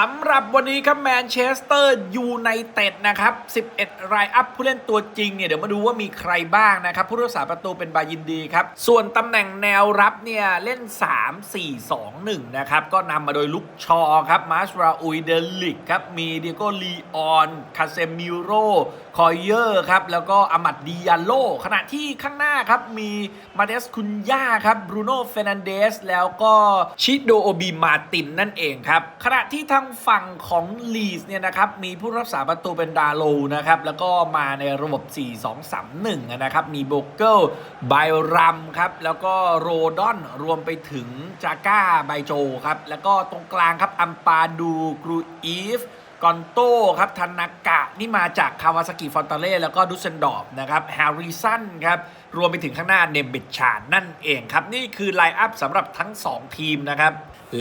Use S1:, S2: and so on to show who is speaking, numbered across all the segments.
S1: สำหรับวันนี้ครับแมนเชสเตอร์ยูไนเต็ดนะครับ 11 รายอัพผู้เล่นตัวจริงเนี่ยเดี๋ยวมาดูว่ามีใครบ้างนะครับ ผู้รักษาประตูเป็นบายินดีครับ ส่วนตำแหน่งแนวรับเนี่ย เล่น 3 4 2 1 นะครับ ก็นำมาโดยลุกชอครับ มาสราอุยเดลิกครับ มีเดียโกลีออน คาเซมิโร คอยเยอร์ครับ แล้วก็อามัดดิยาโล ขณะที่ข้างหน้าครับ มีมาเดสคุนย่าครับบรูโน่เฟรนันเดสแล้วก็ชิโดโอบีมาตินนั่นเองครับขณะที่ทางฝั่งของลีสเนี่ยนะครับ มีผู้รักษาประตูเป็นดาโลนะครับ แล้วก็มาในระบบ 4-2-3-1 นะครับ มีโบเกิลไบรัมครับ แล้วก็โรดอนรวมไปถึงจาก้าไบโจครับ แล้วก็ตรงกลางครับ อัมปาดูกรูอีฟกอนโต้ครับทานากะ นี่มาจากคาวาซากิฟอนตาเล่แล้วก็ดุสเซนดอร์ฟนะครับแฮร์ริสันครับรวมไปถึงข้างหน้าเนมเบชานนั่นเองครับ นี่คือไลน์อัพสำหรับทั้ง 2 ทีมนะครับ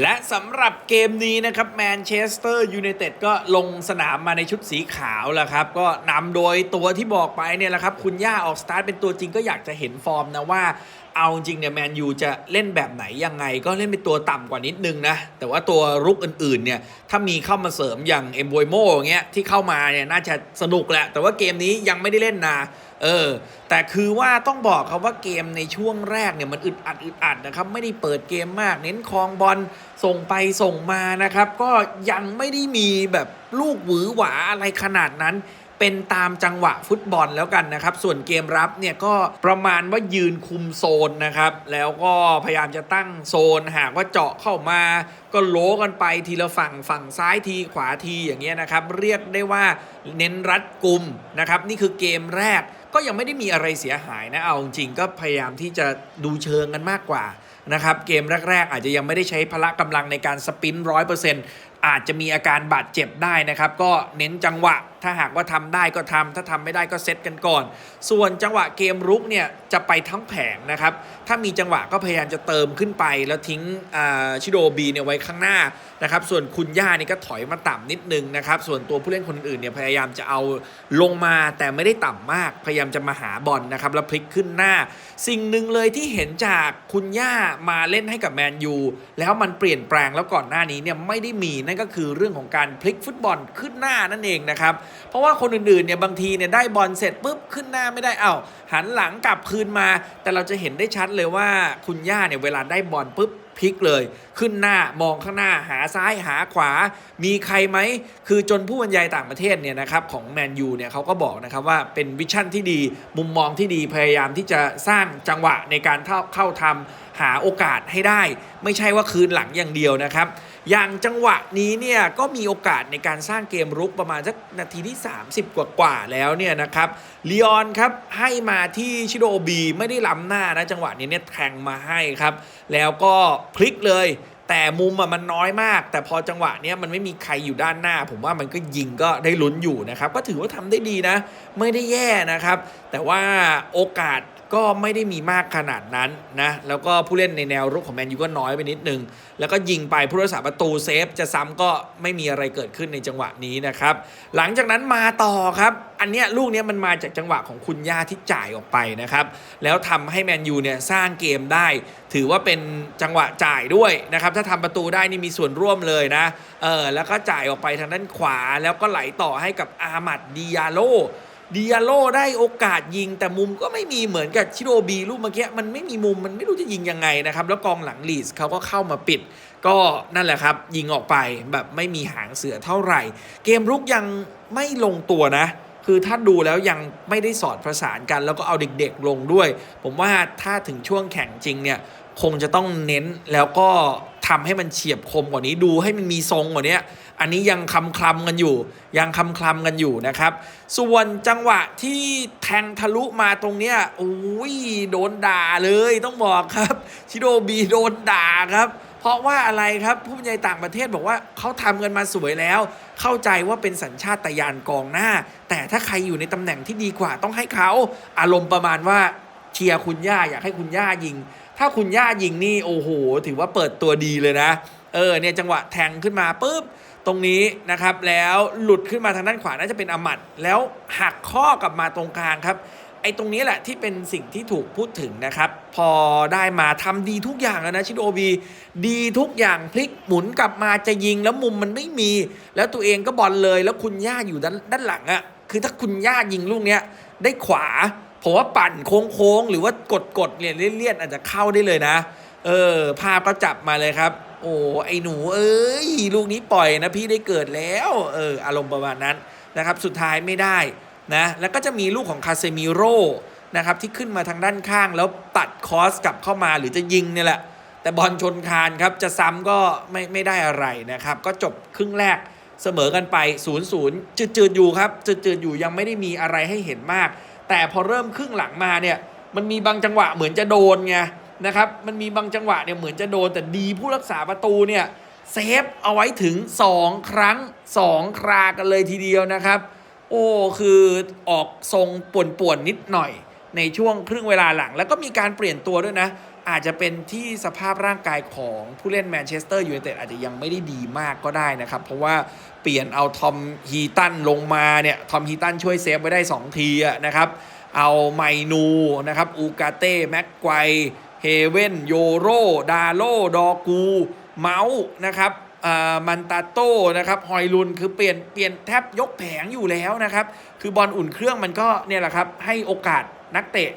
S1: และสำหรับเกมนี้นะครับแมนเชสเตอร์ยูไนเต็ดก็ลงสนามมาในชุดสีขาวแล้วครับ ก็นำโดยตัวที่บอกไปเนี่ยแหละครับ คุณย่าออกสตาร์ทเป็นตัวจริงก็อยากจะเห็นฟอร์มนะว่า เอาจริงเนี่ยแมนยูจะเล่นแบบไหนยังไง ก็เล่นเป็นตัวต่ำกว่านิดนึงนะ แต่ว่าตัวรุกอื่นๆเนี่ยถ้ามีเข้ามาเสริมอย่างเอมโบยโมอย่างเงี้ยที่เข้ามาเนี่ยน่าจะสนุกแหละ แต่ว่าเกมนี้ยังไม่ได้เล่นนะเออ แต่คือว่าต้องบอกครับว่าเกมในช่วงแรกเนี่ยมันอึดอัดอึดอัดนะครับ ไม่ได้เปิดเกมมาก เน้นคลองบอลส่งไปส่งมานะครับ ก็ยังไม่ได้มีแบบลูกหวือหวาอะไรขนาดนั้น เป็นตามจังหวะฟุตบอลแล้วกันนะครับ ส่วนเกมรับเนี่ยก็ประมาณว่ายืนคุมโซนนะครับ แล้วก็พยายามจะตั้งโซนหากว่าเจาะเข้ามาก็โลกันไปทีละฝั่งฝั่งซ้ายทีขวาทีอย่างเงี้ยนะครับ เรียกได้ว่าเน้นรัดกลุ่มนะครับ นี่คือเกมแรกก็ยังไม่ได้มีอะไรเสียหายนะเอาจริงก็พยายามที่จะดูเชิงกันมากกว่านะครับเกมแรก ๆ อาจจะยังไม่ได้ใช้พละกำลังในการสปินร้อยเปอร์เซ็นต์ อาจจะมีอาการบาดเจ็บได้นะครับ ก็เน้นจังหวะ ถ้าหากว่าทำได้ก็ทำถ้าทำไม่ได้ก็เซตกันก่อน ส่วนจังหวะเกมรุกเนี่ยจะไปทั้งแผงนะครับ ถ้ามีจังหวะก็พยายามจะเติมขึ้นไป แล้วทิ้งชิโดบีเนี่ยไว้ข้างหน้านะครับ ส่วนคุณย่านี่ก็ถอยมาต่ำนิดนึงนะครับ ส่วนตัวผู้เล่นคนอื่นเนี่ยพยายามจะเอาลงมาแต่ไม่ได้ต่ำมาก พยายามจะมาหาบอลนะครับแล้วพลิกขึ้นหน้า สิ่งหนึ่งเลยที่เห็นจากคุณย่ามาเล่นให้กับแมนยูแล้วมันเปลี่ยนแปลงแล้วก่อนหน้านี้เนี่ยไม่ได้มีนั่นก็คือเรื่องของการพลิกฟุตบอลขึ้นหน้านั่นเองนะครับ เพราะว่าคนอื่นๆเนี่ยบางทีเนี่ยได้บอลเสร็จปุ๊บขึ้นหน้าไม่ได้เอ้าหันหลังกลับคืนมา แต่เราจะเห็นได้ชัดเลยว่าคุณย่าเนี่ยเวลาได้บอลปุ๊บพลิกเลย ขึ้นหน้ามองข้างหน้าหาซ้ายหาขวา มีใครไหม คือจนผู้บรรยายต่างประเทศเนี่ยนะครับของแมนยูเนี่ยเขาก็บอกนะครับว่าเป็นวิชั่นที่ดีมุมมองที่ดีพยายามที่จะสร้างจังหวะในการเข้าเข้าทำหาโอกาสให้ได้ ไม่ใช่ว่าคืนหลังอย่างเดียวนะครับ อย่างจังหวะนี้เนี่ยก็มีโอกาสในการสร้างเกมรุกประมาณสักนาทีที่ 30 กว่ากว่าแล้วเนี่ยนะครับลีออนครับให้มาที่ชิโดบีไม่ได้ล้ำหน้านะจังหวะนี้เนี่ยแทงมาให้ครับ แล้วก็พลิกเลย แต่มุมมันน้อยมาก แต่พอจังหวะเนี้ยมันไม่มีใครอยู่ด้านหน้า ผมว่ามันก็ยิงก็ได้ลุ้นอยู่นะครับ ก็ถือว่าทำได้ดีนะ ไม่ได้แย่นะครับ แต่ว่าโอกาส ก็ไม่ได้มีมากขนาดนั้นนะแล้วก็ผู้เล่นในแนวรุกของแมนยูก็น้อยไปนิดนึง แล้วก็ยิงไปผู้รักษาประตูเซฟ จะซ้ำก็ไม่มีอะไรเกิดขึ้นในจังหวะนี้นะครับ หลังจากนั้นมาต่อครับ อันเนี้ยลูกเนี้ยมันมาจากจังหวะของคุณย่าที่จ่ายออกไปนะครับ แล้วทำให้แมนยูเนี่ยสร้างเกมได้ ถือว่าเป็นจังหวะจ่ายด้วยนะครับ ถ้าทำประตูได้นี่มีส่วนร่วมเลยนะเออแล้วก็จ่ายออกไปทางด้านขวา แล้วก็ไหลต่อให้กับอามัดดิยาโล ดิยาโลได้โอกาสยิง แต่มุมก็ไม่มีเหมือนกับชิโรบีลูกเมื่อกี้มันไม่มีมุมมันไม่รู้จะยิงยังไงนะครับ แล้วกองหลังลีสเขาก็เข้ามาปิด ก็นั่นแหละครับ ยิงออกไปแบบไม่มีหางเสือเท่าไหร่ เกมรุกยังไม่ลงตัวนะ คือถ้าดูแล้วยังไม่ได้สอดประสานกัน แล้วก็เอาเด็กๆลงด้วย ผมว่าถ้าถึงช่วงแข่งจริงเนี่ย คงจะต้องเน้นแล้วก็ทำให้มันเฉียบคมกว่านี้ดูให้มันมีทรงกว่านี้อันนี้ยังคำคลำกันอยู่ ยังคำคลำกันอยู่นะครับ ส่วนจังหวะที่แทงทะลุมาตรงเนี้ยโอ้ยโดนด่าเลยต้องบอกครับ ชิโดบีโดนด่าครับ เพราะว่าอะไรครับผู้บรรยายต่างประเทศบอกว่าเขาทำกันมาสวยแล้ว เข้าใจว่าเป็นสัญชาตญาณกองหน้า แต่ถ้าใครอยู่ในตำแหน่งที่ดีกว่าต้องให้เขาอารมณ์ประมาณว่าเชียร์คุณย่าอยากให้คุณย่ายิง ถ้าคุณย่ายิงนี่โอ้โห ถือว่าเปิดตัวดีเลยนะ เออเนี่ยจังหวะแทงขึ้นมาปุ๊บตรงนี้นะครับแล้วหลุดขึ้นมาทางด้านขวาน่าจะเป็นอมัด แล้วหักข้อกลับมาตรงกลางครับไอ้ตรงนี้แหละที่เป็นสิ่งที่ถูกพูดถึงนะครับ พอได้มาทำดีทุกอย่างแล้วนะชิโดบีดีทุกอย่างพลิกหมุนกลับมาจะยิงแล้วมุมมันไม่มี แล้วตัวเองก็บอลเลยแล้วคุณย่าอยู่ด้านด้านหลังอะ่ะคือถ้าคุณย่ายิงลูกเนี้ยได้ขวา ผมว่าปั่นโค้งๆ หรือว่ากดกดเนี่ยเลี่ยนๆ อาจจะเข้าได้เลยนะ เออ ภาพก็จับมาเลยครับ โอ้ไอ้หนู เอ้ย ลูกนี้ปล่อยนะพี่ได้เกิดแล้ว เออ อารมณ์ประมาณนั้นนะครับ สุดท้ายไม่ได้นะ แล้วก็จะมีลูกของคาเซมิโร่นะครับที่ขึ้นมาทางด้านข้างแล้วตัดคอสกลับเข้ามาหรือจะยิงเนี่ยแหละ แต่บอลชนคานครับจะซ้ำก็ไม่ไม่ได้อะไรนะครับ ก็จบครึ่งแรกเสมอกันไป 0 0จืดๆอยู่ครับจืดๆอยู่ยังไม่ได้มีอะไรให้เห็นมาก แต่พอเริ่มครึ่งหลังมาเนี่ยมันมีบางจังหวะเหมือนจะโดนไงนะครับมันมีบางจังหวะเนี่ยเหมือนจะโดนแต่ดีผู้รักษาประตูเนี่ยเซฟเอาไว้ถึง 2 ครั้ง 2 ครากันเลยทีเดียวนะครับ โอ้คือออกทรงป่วนๆนิดหน่อยในช่วงครึ่งเวลาหลัง แล้วก็มีการเปลี่ยนตัวด้วยนะ อาจจะเป็นที่สภาพร่างกายของผู้เล่นแมนเชสเตอร์ยูไนเต็ดอาจจะยังไม่ได้ดีมากก็ได้นะครับ เพราะว่าเปลี่ยนเอาทอมฮีตันลงมาเนี่ยทอมฮีตันช่วยเซฟไว้ได้ 2 ทีนะครับ เอาไมนูนะครับอูกาเต้แม็กไกวเฮเว่นโยโรดาโลดอกู เมาส์นะครับอ่ามันตาโต้นะครับฮอยลุนคือเปลี่ยนเปลี่ยนแทบยกแผงอยู่แล้วนะครับ คือบอลอุ่นเครื่องมันก็เนี่ยแหละครับให้โอกาสนักเตะ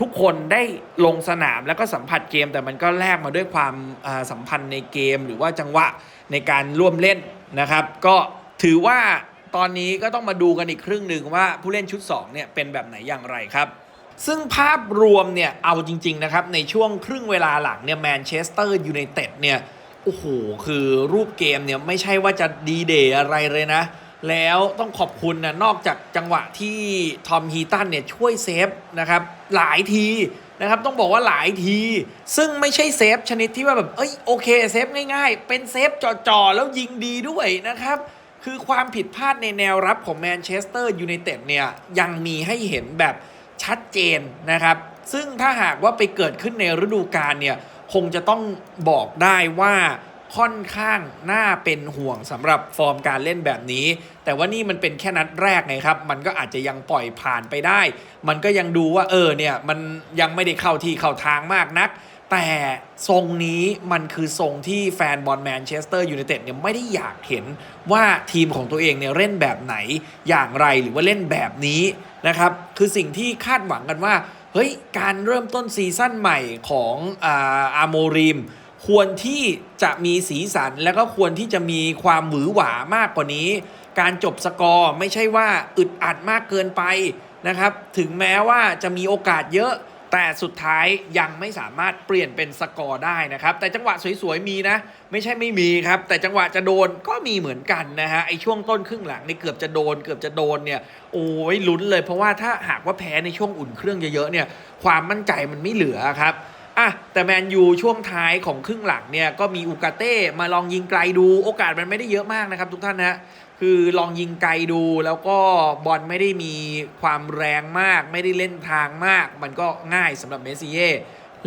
S1: ทุกคนได้ลงสนามแล้วก็สัมผัสเกม แต่มันก็แลกมาด้วยความสัมพันธ์ในเกม หรือว่าจังหวะในการร่วมเล่นนะครับ ก็ถือว่าตอนนี้ก็ต้องมาดูกันอีกครึ่งหนึ่งว่าผู้เล่นชุด2เนี่ยเป็นแบบไหนอย่างไรครับ ซึ่งภาพรวมเนี่ยเอาจริงๆนะครับในช่วงครึ่งเวลาหลังเนี่ยแมนเชสเตอร์ยูไนเต็ดเนี่ยโอ้โหคือรูปเกมเนี่ยไม่ใช่ว่าจะดีเดย์อะไรเลยนะ แล้วต้องขอบคุณนะนอกจากจังหวะที่ทอมฮีตันเนี่ยช่วยเซฟนะครับหลายทีนะครับต้องบอกว่าหลายที ซึ่งไม่ใช่เซฟชนิดที่ว่าแบบเอ้ยโอเคเซฟง่ายๆ เป็นเซฟจ่อๆ แล้วยิงดีด้วยนะครับ คือความผิดพลาดในแนวรับของแมนเชสเตอร์ยูไนเต็ดเนี่ยยังมีให้เห็นแบบชัดเจนนะครับ ซึ่งถ้าหากว่าไปเกิดขึ้นในฤดูกาลเนี่ยคงจะต้องบอกได้ว่า ค่อนข้างน่าเป็นห่วงสำหรับฟอร์มการเล่นแบบนี้ แต่ว่านี่มันเป็นแค่นัดแรกไงครับ มันก็อาจจะยังปล่อยผ่านไปได้ มันก็ยังดูว่าเออเนี่ยมันยังไม่ได้เข้าที่เข้าทางมากนัก แต่ทรงนี้มันคือทรงที่แฟนบอลแมนเชสเตอร์ยูไนเต็ดเนี่ยไม่ได้อยากเห็นว่าทีมของตัวเองเนี่ยเล่นแบบไหนอย่างไรหรือว่าเล่นแบบนี้นะครับคือสิ่งที่คาดหวังกันว่าเฮ้ยการเริ่มต้นซีซั่นใหม่ของอาโมริม ควรที่จะมีสีสันแล้วก็ควรที่จะมีความหวือหวามากกว่านี้ การจบสกอร์ไม่ใช่ว่าอึดอัดมากเกินไปนะครับ ถึงแม้ว่าจะมีโอกาสเยอะแต่สุดท้ายยังไม่สามารถเปลี่ยนเป็นสกอร์ได้นะครับ แต่จังหวะสวยๆมีนะ ไม่ใช่ไม่มีครับ แต่จังหวะจะโดนก็มีเหมือนกันนะฮะไอช่วงต้นครึ่งหลังนี่เกือบจะโดน เกือบจะโดนเนี่ยโอ้ยลุ้นเลยเพราะว่าถ้าหากว่าแพ้ในช่วงอุ่นเครื่องเยอะๆเนี่ยความมั่นใจมันไม่เหลือครับ อะแต่แมนยูช่วงท้ายของครึ่งหลังเนี่ยก็มีอูกาเต้มาลองยิงไกลดูโอกาสมันไม่ได้เยอะมากนะครับ ทุกท่านนะคือลองยิงไกลดูแล้วก็บอลไม่ได้มีความแรงมาก ไม่ได้เล่นทางมาก มันก็ง่ายสำหรับเมสซี่เย่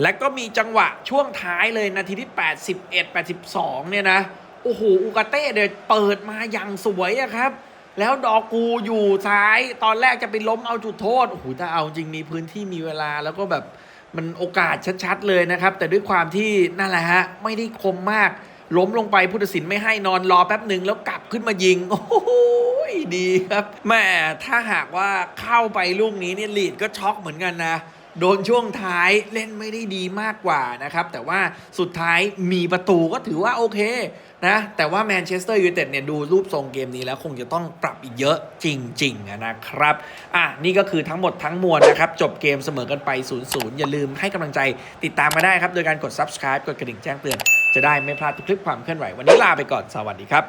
S1: และก็มีจังหวะช่วงท้ายเลยนาทีที่ 81 82 เนี่ยนะ โอ้โหอูกาเต้เดี๋ยวเปิดมาอย่างสวยอะครับ แล้วดอกูอยู่ซ้ายตอนแรกจะไปล้มเอาจุดโทษโอ้โหถ้าเอาจริงมีพื้นที่มีเวลาแล้วก็แบบ มันโอกาสชัดๆเลยนะครับ แต่ด้วยความที่นั่นแหละฮะไม่ได้คมมาก ล้มลงไปพุทธศิลป์ไม่ให้นอนรอแป๊บหนึ่งแล้วกลับขึ้นมายิง โอ้โหดีครับแม่ถ้าหากว่าเข้าไปลูกนี้เนี่ยลีดก็ช็อกเหมือนกันนะ โดนช่วงท้ายเล่นไม่ได้ดีมากกว่านะครับ แต่ว่าสุดท้ายมีประตูก็ถือว่าโอเคนะแต่ว่าแมนเชสเตอร์ยูไนเต็ดเนี่ยดูรูปทรงเกมนี้แล้วคงจะต้องปรับอีกเยอะจริง ๆ นะครับอะนี่ก็คือทั้งหมดทั้งมวลนะครับ จบเกมเสมอกันไป 0-0 อย่าลืมให้กำลังใจติดตามมาได้ครับ โดยการกด subscribe กดกระดิ่งแจ้งเตือน จะได้ไม่พลาดทุกคลิปความเคลื่อนไหว วันนี้ลาไปก่อนสวัสดีครับ